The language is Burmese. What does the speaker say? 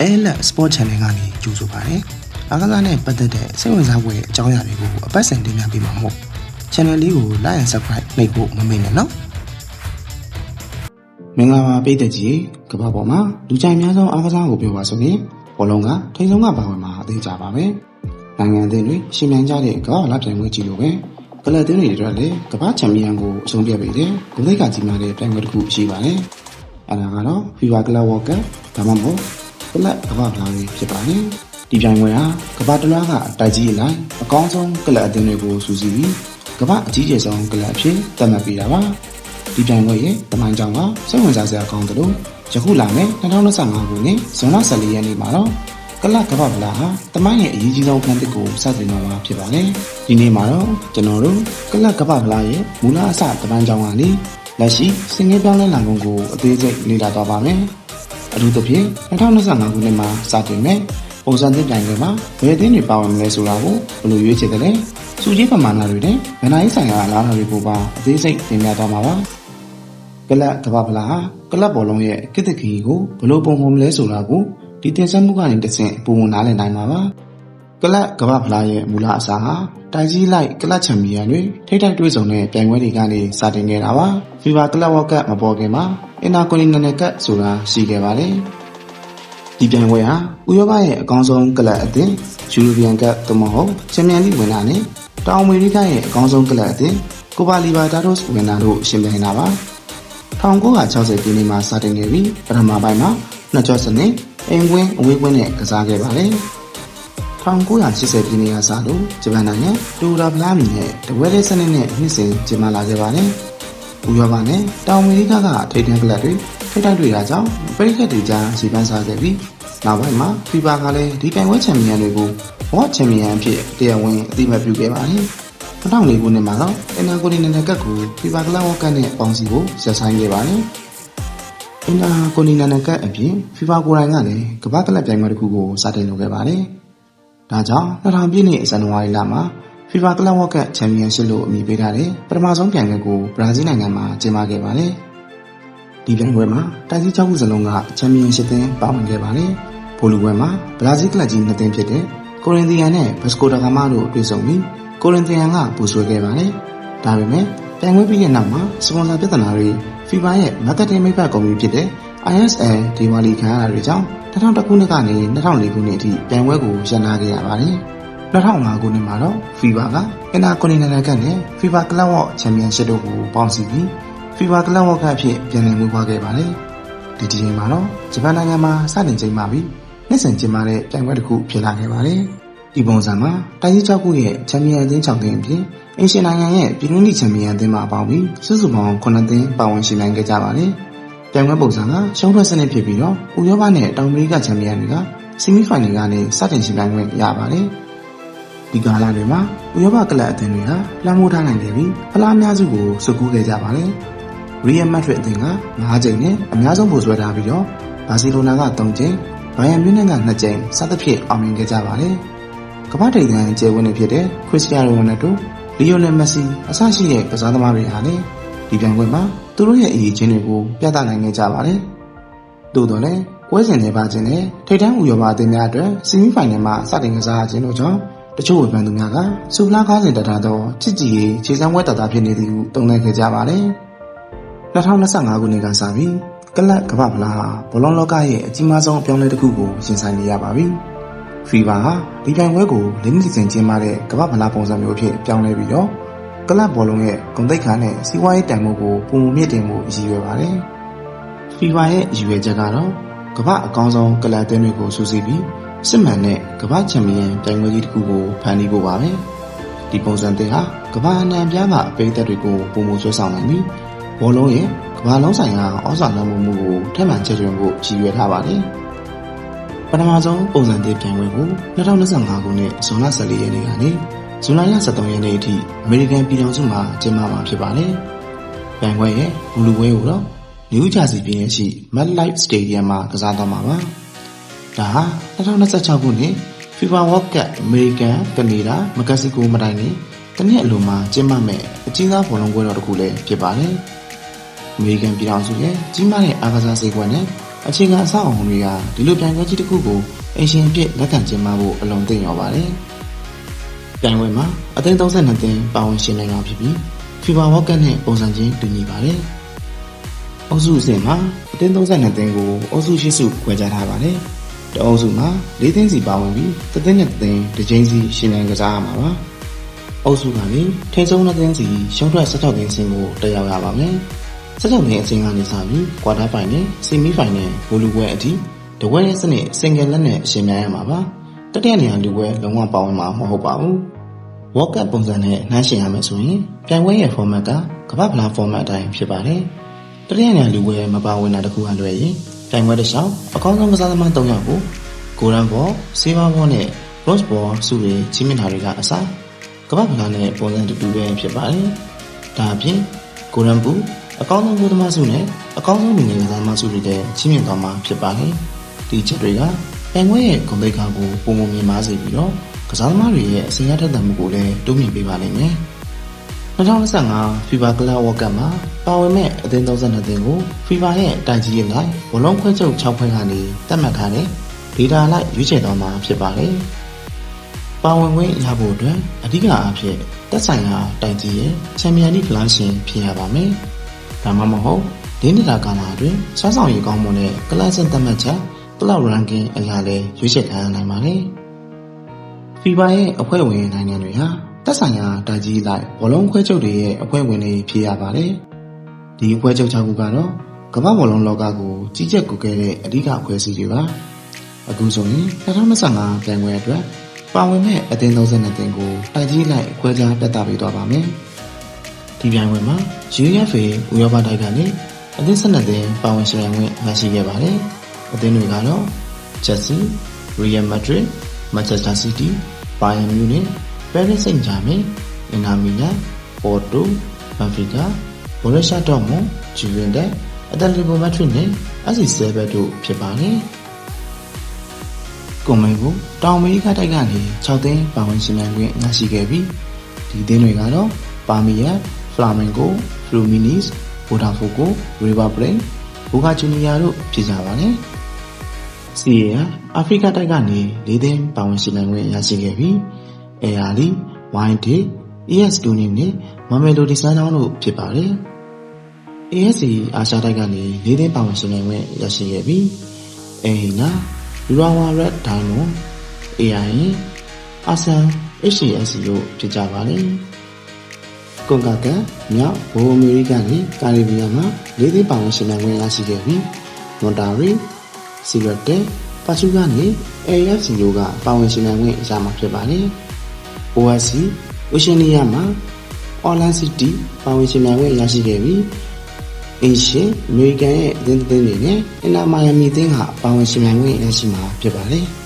အဲလက် Sport Channel ကနေကြိုဆိုပါရစေ။အားကစားနဲ့ပတ်သက်တဲ့စိတ်ဝင်စားဖွယ်အကြောင်းအရာတွေကိုအပတ်စဉ်တင်ပြပေးမှာမို့ Channel လေးကို Like and Subscribe နှိပ်ဖို့မမေ့နဲ့နော်။မင်္ဂလာပါပိတ်သက်ကြီးကမ္ဘာပေါ်မှာလူကြိုက်များဆုံးအားကစားကိုပြောပါဆိုရင်ဘောလုံးကထိန်ဆုံးကပါဝင်မှာအသေးကြပါပဲ။နိုင်ငံအသင်းတွေရှင်မြန်ကြတဲ့ကမ္ဘာလာပြိုင်ပွဲကြီးလိုပဲကလပ်အသင်းတွေအတွက်လည်းကမ္ဘာချန်ပီယံကိုအဆုံးပြပေးတဲ့ဂုဏ်သိက္ခာကြီးမားတဲ့ပြိုင်ပွဲတစ်ခုရှိပါတယ်။အဲဒါကတော့ FIFA Club World Cup ဒါမှမဟုတ် ကလပ်ကမ္ဘာဖလားလေးဖြစ်ပါတယ်။ဒီပြိုင်ပွဲဟာကမ္ဘာတစ်လွှားကတိုက်ကြီးအလိုက်အကောင်းဆုံးကလပ်အသင်းတွေကိုစူးစီးပြီးကမ္ဘာအကြီးကျယ်ဆုံးကလပ်အဖြစ်သတ်မှတ်ပေးတာပါ။ဒီပြိုင်ပွဲရဲ့တမိုင်းကြောင်ကစိတ်ဝင်စားစရာကောင်းတယ်လို့ယခုလာမယ့်2025ခုနှစ်ဇွန်လ14ရက်နေ့မှာတော့ကလပ်ကမ္ဘာဖလားဟာတမိုင်းရဲ့အရေးကြီးဆုံးခန်းတစ်ကိုစတင်တော့မှာဖြစ်ပါတယ်။ဒီနေ့မှာတော့ကျွန်တော်တို့ကလပ်ကမ္ဘာဖလားရဲ့မူလအစတမိုင်းကြောင်ကနေလက်ရှိစင်ငယ်ပြောင်းလဲလာမှုကိုအသေးစိတ်လေ့လာသွားပါမယ်။ အထူးသဖြင့်2025ခုနှစ်မှာစတင်မဲ့ပုံစံသစ်တိုင်တွေမှာဘယ်အသင်းတွေပါဝင်မလဲဆိုတာကိုဘယ်လိုရွေးချယ်တယ်လဲစုကြီးပမာဏတွေနဲ့ဗန်နာရေးဆိုင်ရာအလားအလာတွေကိုပါအသေးစိတ်သင်ပြသွားမှာပါကလပ်ကမ္ဘာဖလားဟာကလပ်ဘောလုံးရဲ့ကိတ္တခီကိုဘယ်လိုပုံဖော်မလဲဆိုတာကိုဒီတင်ဆက်မှုကနေတစ်ဆင့်ပုံမှန်နားလည်နိုင်မှာပါ ကလပ်ကမ္ဘာဖလားရဲ့မူလအစားဟာတိုင်ကြီးလိုက်ကလပ်ချန်ပီယံတွေထိပ်တိုက်တွေ့ဆုံတဲ့ပြိုင်ပွဲတွေကနေစတင်ခဲ့တာပါ FIFA ကလပ်ဝက်ကမပေါ်ခင်မှာအင်နာကိုနီနယ်နယ်ကတ်ဆိုတာရှိခဲ့ပါတယ်ဒီပြိုင်ပွဲဟာဥရောပရဲ့အကောင်းဆုံးကလပ်အသင်းယူရိုပီယံကပ်သို့မဟုတ်ချန်ပီယံလိဝင်တာနဲ့တောင်အမေရိကရဲ့အကောင်းဆုံးကလပ်အသင်းကိုပါလီဘာတာဒိုစ်ဝင်တာတို့ရှင်ပြိုင်တာပါ1960ပြည့်နှစ်မှာစတင်ခဲ့ပြီးပထမပိုင်းမှာနှစ်ကျော့စနစ်အိမ်ကွင်းအဝေးကွင်းနဲ့ကစားခဲ့ပါတယ် 1980ပြည့်နှစ်ကစလို့ဂျပန်နိုင်ငံတူရာဖလားမီနဲ့တဝဲတဲ့စနစ်နဲ့နှစ်စဉ်ကျင်းပလာခဲ့ပါတယ်။ဥရောပနဲ့တောင်အမေရိကကထိပ်တန်းကလပ်တွေထိပ်တိုက်တွေ့တာကြောင့်ပရိသတ်တွေကြားရှေ့ပန်းစားခဲ့ပြီးနောက်ပိုင်းမှာ FIFA ကလည်းဒီပြိုင်ပွဲချန်ပီယံတွေကိုဘော့ချန်ပီယံအဖြစ်တရားဝင်အသိအမှတ်ပြုခဲ့ပါတယ်။2004ခုနှစ်မှာတော့အင်နာကိုဒီနယ်ကတ်ကို FIFA ကလပ်ဝက်ကနဲ့ပေါင်းစည်းဖို့ဆက်ဆိုင်ခဲ့ပါတယ်။အင်နာကိုနီနာနကတ်အပြင် FIFA ကိုယ်တိုင်ကလည်းကမ္ဘာကလပ်ပြိုင်ပွဲတစ်ခုကိုစတင်လုပ်ခဲ့ပါတယ်။ ဒါကြောင့်2000ပြည့်နှစ်ဇန်နဝါရီလမှာ FIFA Club World Cup Championship လို့အမည်ပေးထားတဲ့ပထမဆုံးပြိုင်ပွဲကိုဘရာဇီးနိုင်ငံမှာကျင်းပခဲ့ပါတယ်။ဒီပြိုင်ပွဲမှာတိုက်စီး6ခုစလုံးက Championship သင်းပါဝင်ခဲ့ပါတယ်။ဖိုလူပွဲမှာဘရာဇီးကလပ်ကြီးနှစ်သင်းဖြစ်တဲ့ကိုရင်သီယန်နဲ့ဘက်စကိုဒါဂါမာတို့တွေ့ဆုံပြီးကိုရင်သီယန်ကပူဆွဲခဲ့ပါတယ်။ဒါပေမဲ့ပြိုင်ပွဲပြီးတဲ့နောက်မှာစပွန်ဆာပြဿနာတွေ FIFA ရဲ့ marketing မိတ်ဖက်ကုမ္ပဏီဖြစ်တဲ့ ISL ဒီဝါလီခံရတာတွေကြောင့်2000ခုနှစ်ကနေ2004ခုနှစ်အထိပြိုင်ပွဲကိုရပ်နားခဲ့ရပါတယ်။2005ခုနှစ်မှာတော့ FIFA ကအင်တာကွန်တီနန်နယ်ကပ်နဲ့ FIFA Club World Championship တို့ကိုပေါင်းစည်းပြီး FIFA Club World Cup အဖြစ်ပြန်လည်မွေးဖွားခဲ့ပါတယ်။ဒီဒီချိန်မှာတော့ဂျပန်နိုင်ငံမှာစတင်ချိန်မှာပြီးနှစ်စဉ်ကျင်းပတဲ့ပြိုင်ပွဲတစ်ခုဖြစ်လာခဲ့ပါတယ်။ဒီပုံစံမှာတိုင်းကြီး6ခုရဲ့ချန်ပီယံအသင်း6သင်းအပြင်အင်ရှင်နိုင်ငံရဲ့ပြည်တွင်းလိချန်ပီယံအသင်းမှာပေါင်းပြီးစုစုပေါင်း9သင်းပါဝင်ရှင်နိုင်ခဲ့ကြပါတယ်။ ပြိုင်ပွဲပုံစံကရှုံးထွက်စနစ်ဖြစ်ပြီးတော့ဥရောပနဲ့တောင်အမေရိကချန်ပီယံတွေကဆီမီဖိုင်နယ်ကနေစတင်ရှင်နိုင်ခွင့်ရပါတယ်။ဒီကာလတွေမှာဥရောပကလပ်အသင်းတွေဟာလွှမ်းမိုးထားနိုင်ခဲ့ပြီးဖလားအများစုကိုစုကူးခဲ့ကြပါတယ်။ Real Madrid အသင်းက9ကြိမ်နဲ့အများဆုံးပိုဆွဲထားပြီးတော့ဘာစီလိုနာက3ကြိမ်၊ဘိုင်ယန်မြူးနစ်က2ကြိမ်စသဖြင့်အောင်မြင်ခဲ့ကြပါတယ်။ကမ္ဘာထိပ်တန်းကျယ်ဝန်းနေဖြစ်တဲ့ခရစ္စတီယာနိုရိုနယ်ဒို၊လီယိုနယ်မက်ဆီအစရှိတဲ့ကစားသမားတွေဟာလည်းဒီပြိုင်ပွဲမှာ သူတို့ရဲ့အရေးချင်းတွေကိုပြသနိုင်ခဲ့ကြပါတယ်။သို့တော်လည်းပွဲစဉ်တွေပါခြင်းနဲ့ထိပ်တန်းဥရောပအသင်းများအတွက်ဆီမီဖိုင်နယ်မှာစတင်ကစားခြင်းတို့ကြောင့်တချို့ဝေဖန်သူများကစူဖလားကားစဉ်တထားသောချစ်ကြည်ရေးခြေစမ်းပွဲတတာဖြစ်နေသည်ဟုတုံ့ပြန်ခဲ့ကြပါတယ်။2025ခုနှစ်ကစပြီးကလပ်ကမ္ဘာဖလားဟာဘောလုံးလောကရဲ့အကြီးမားဆုံးအပြောင်းအလဲတစ်ခုကိုရင်ဆိုင်နေရပါပြီ။ FIFA ဟာဒီပြိုင်ပွဲကို၄နှစ်စဉ်ကျင်းပတဲ့ကမ္ဘာဖလားပုံစံမျိုးအဖြစ်ပြောင်းလဲပြီးတော့ ကလပ်ဘောလုံးရဲ့ဂုဏ်သိက္ခာနဲ့စီးပွားရေးတန်ဖိုးကိုပုံမြင့်တင်မှုရည်ရွယ်ပါတယ်။ FIFA ရဲ့ရည်ရွယ်ချက်ကတော့ကမ္ဘာအကောင်းဆုံးကလပ်အသင်းတွေကိုစုစည်းပြီးစစ်မှန်တဲ့ကမ္ဘာချန်ပီယံပြိုင်ပွဲကြီးတစ်ခုကိုဖန်တီးဖို့ပါပဲဒီပုံစံသစ်ဟာကမ္ဘာအနှံ့ပြားကအပိသက်တွေကိုပုံမှုဆွဲဆောင်နိုင်ပြီးဘောလုံးရဲ့ကမ္ဘာလုံးဆိုင်ရာဩဇာလွှမ်းမိုးမှုကိုထပ်မံချဲ့ထွင်ဖို့ရည်ရွယ်ထားပါတယ်ပထမဆုံးပုံစံသစ်ပြိုင်ပွဲကို2025ခုနှစ်ဇွန်လ14ရက်နေ့ကနေ ဇူလိုင်လ23ရက်နေ့အထိအမေရိကန်ပြည်ထောင်စုမှာကျင်းပမှာဖြစ်ပါတယ်ပြိုင်ပွဲရဲ့ဘူလူပွဲကိုတော့နယူးဂျာစီပြည်နယ်ရှိ MetLife Stadium မှာကစားသွားမှာပါ။ဒါဟာ2026ခုနှစ် FIFA World Cup အမေရိကန်၊ကနေဒါ၊မက္ကဆီကိုမတိုင်ခင်တနည်းအလိုမှာကျင်းပမဲ့အကြီးစားဘောလုံးပွဲတော်တစ်ခုလည်းဖြစ်ပါတယ်။အမေရိကန်ပြည်ထောင်စုရဲ့ကြီးမားတဲ့အားကစားစိတ်ကွက်နဲ့ကအခြေခံအဆောက်အအုံတွေကဒီလိုပြိုင်ပွဲကြီးတစ်ခုကိုအရှင်အပြစ်လက်ခံကျင်းပဖို့အလုံးသိရောပါတယ်။ ပြိုင်ပွဲမှာအသင်း32သင်းပါဝင်ရှင်နိုင်တာဖြစ်ပြီး FIFA World Cup နဲ့ပုံစံချင်းတူညီပါတယ်။အုပ်စုအဆင့်မှာအသင်း32သင်းကိုအုပ်စု၈စုခွဲခြားထားပါတယ်။တအုပ်စုမှာ၄သင်းစီပါဝင်ပြီးတစ်သင်းနဲ့တစ်သင်းတစ်ချိန်စီရှင်နိုင်ကစားရမှာပါ။အုပ်စုကနေထိဆုံးနှစ်သင်းစီရှုံးထွက်16သင်းစင်ကိုတက်ရောက်ရပါမယ်။16သင်းအဆင့်ကနေစပြီးကွာတာဖိုင်နယ်၊ဆီမီဖိုင်နယ်၊ဘိုလူပွဲအထိတဝဲရဲ့စနစ်စင်ကယ်လက်နဲ့ရှင်များရမှာပါ။တတိယနေရာလူပွဲလုံးဝပါဝင်မှာမဟုတ်ပါဘူး။ World Cup ပုံစံနဲ့နှိုင်းယှဉ်ရမယ်ဆိုရင်ပြိုင်ပွဲရဲ့ format ကကမ္ဘာ့ဖလား format အတိုင်းဖြစ်ပါတယ်။တတိယနေရာလူပွဲမပါဝင်တာတခုအလွယ်ရင်ပြိုင်ပွဲတစ်လျှောက်အကောင်းဆုံးကစားသမား၃ယောက်ကို Golden Ball, Silver Ball နဲ့ Bronze Ball ဆုတွေချီးမြှင့်တာတွေကအစားကမ္ဘာ့ဖလားနဲ့ပုံစံတူတူပဲဖြစ်ပါတယ်။ဒါအပြင် Golden Boot အကောင်းဆုံးဘုသမားဆုနဲ့အကောင်းဆုံးလူငယ်ကစားသမားဆုတွေလည်းချီးမြှင့်သွားမှာဖြစ်ပါတယ်။ဒီချက်တွေကပြိုင်ပွဲရဲ့ဂုဏ်သိက္ခာကိုပုံမမြင်မာစေပြီးတော့ ကစားသမားတွေရဲ့အစဉ်အရထက်သန်မှုကိုလည်းတိုးမြှင့်ပေးပါလိမ့်မယ်။2025 FIFA Club World Cup မှာပါဝင်မဲ့အသင်း32သင်းကို FIFA ရဲ့တိုင်ကြီးရဲ့လိုက်ဘလုံးခွဲချုပ်6ဖွဲ့ကနေတတ်မှတ်ထားတဲ့ဒေတာလိုက်ရွေးချယ်သွားမှာဖြစ်ပါတယ်။ပါဝင်ခွင့်ရဖို့အတွက်အဓိကအဖြစ်တက်ဆိုင်ရာတိုင်ကြီးရဲ့ချန်ပီယံလိဖလားရှင်ဖြစ်ရပါမယ်။ဒါမှမဟုတ်ဒီနှစ်တာကာလအတွင်းစွမ်းဆောင်ရည်ကောင်းမွန်တဲ့ကလပ်စင်သတ်မှတ်ချက် Club Ranking အရာလဲရွေးချယ်ခံရနိုင်ပါတယ်။ FIFA ရဲ့အဖွဲ့ဝင်နိုင်ငံတွေဟာတက်ဆိုင်ရာတာကြီးလိုက်ဘောလုံးခွဲချုပ်တွေရဲ့အဖွဲ့ဝင်တွေဖြစ်ရပါတယ်။ဒီအဖွဲ့ချုပ်6ခုကတော့ကမ္ဘာဘောလုံးလောကကိုကြီးကြပ်ကူခဲ့တဲ့အဓိကအဖွဲ့အစည်းတွေပါ။အခုဆိုရင်2025ပြိုင်ပွဲအတွက်ပါဝင်မဲ့အသင်း32သင်းကိုတာကြီးလိုက်ခွဲခြားတက်တာပေးသွားပါမယ်။ဒီပြိုင်ပွဲမှာ UEFA ဥရောပတိုက်ကနေအသင်း12သင်းပါဝင်ရှင်ခွင့်ရရှိခဲ့ပါတယ်။အသင်းတွေကတော့ Chelsea, Real Madrid, Manchester City, Bayern Munich Paris Saint-Germain, Inter Milan, Porto, Benfica, Borussia Dortmund, Juventus, Atletico Madrid နဲ့ SC7 တို့ဖြစ်ပါတယ်။ကွန်မန်ကိုတောင်အမေရိကတိုက်ကနေ6သင်းပါဝင်ရှင်နိုင်ခွင့်ရရှိခဲ့ပြီးဒီသင်းတွေကတော့ပါမီယာ၊ Flamengo, Fluminense, Botafogo, River Plate, Boca Juniors တို့ဖြစ်ကြပါတယ်။ စီရီယာအာဖရိကတိုက်ကနေ၄သင်းပါဝင်ရှင်နိုင်ခွင့်ရရှိခဲ့ပြီး AR ဝိုင်းဒေ ES2 နဲ့မမယ်လိုဒီဇိုင်းတောင်းတို့ဖြစ်ပါတယ်။ ASC အာရှတိုက်ကနေ၄သိန်းပါဝင်ရှင်နိုင်ခွင့်ရရှိခဲ့ပြီးအဟိနာလူရဝါရက်ဒိုင်မွန် AIN အာဆန် HCSC တို့ဖြစ်ကြပါတယ်။ကွန်ကာကန်မြောက်ဘိုအမေရိကန်နဲ့ကာရစ်ဘီယံမှာ၄သိန်းပါဝင်ရှင်နိုင်ခွင့်ရရှိခဲ့ပြီးမွန်တာရီ စီရတက်ပါချူကနေ AFC တို့ကပါဝင်ရှင်နိုင်ခွင့်ရမှာဖြစ်ပါတယ်။ OSC အိုရှင်နီးယားမှာ Orlando City ပါဝင်ရှင်နိုင်ခွင့်ရရှိခဲ့ပြီးအင်ရှင်အမေရိကန်ရဲ့အသင်းအသင်းတွေနဲ့အင်နာမိုင်ယာမီအသင်းကပါဝင်ရှင်နိုင်ခွင့်ရရှိမှာဖြစ်ပါတယ်။